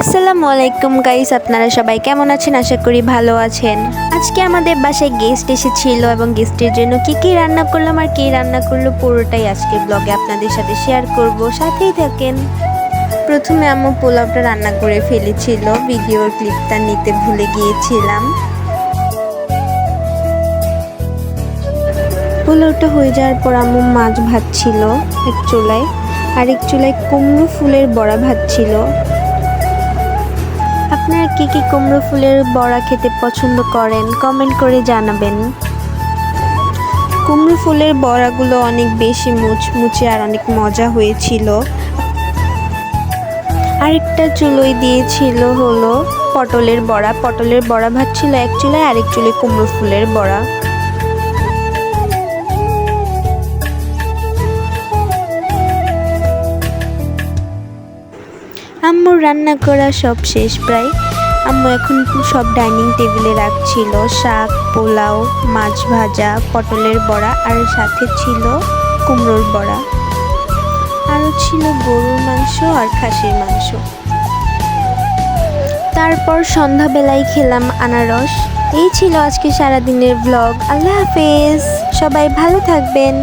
আসসালামু আলাইকুম গাইস, আপনারা সবাই কেমন আছেন? আশা করি ভালো আছেন। আজকে আমাদের বাসায় গেস্ট এসেছিল এবং গেস্টের জন্য কি কি রান্না করলাম আর কি রান্না করল পুরোটাই আজকে ব্লগে আপনাদের সাথে শেয়ার করব। সাথেই থাকেন। প্রথমে আম্মু পোলাওটা রান্না করে ফেলেছিল ভিডিওর ক্লিপটা নিতে ভুলে গিয়েছিলাম। পোলাওটা হয়ে যাওয়ার পর আম্মু মাছ ভাজছিল, এক চুলায়। আর এক চুলায় কুমড়ো ফুলের বড়া ভাজছিল। আপনারা কি কি কুমড়ো ফুলের বড়া খেতে পছন্দ করেন কমেন্ট করে জানাবেন। কুমড়ো ফুলের বড়াগুলো অনেক বেশি মুচমুচে আর অনেক মজা হয়েছিল। আরেকটা চুলোই দিয়েছিল হলো পটলের বড়া। পটলের বড়া ভাত ছিল এক চুলায়, আরেক চুলে কুমড়ো ফুলের বড়া। আম্মুর রান্না করা সব শেষ প্রায়। আম্মু এখন সব ডাইনিং টেবিলে রাখছিল, শাক, পোলাও, মাছ ভাজা, পটলের বড়া, আর সাথে ছিল কুমড়োর বড়া। আরও ছিল গরুর মাংস আর খাসির মাংস। তারপর সন্ধ্যাবেলায় খেলাম আনারস। এই ছিল আজকে সারাদিনের ব্লগ আল্লাহ হাফেজ। সবাই ভালো থাকবেন।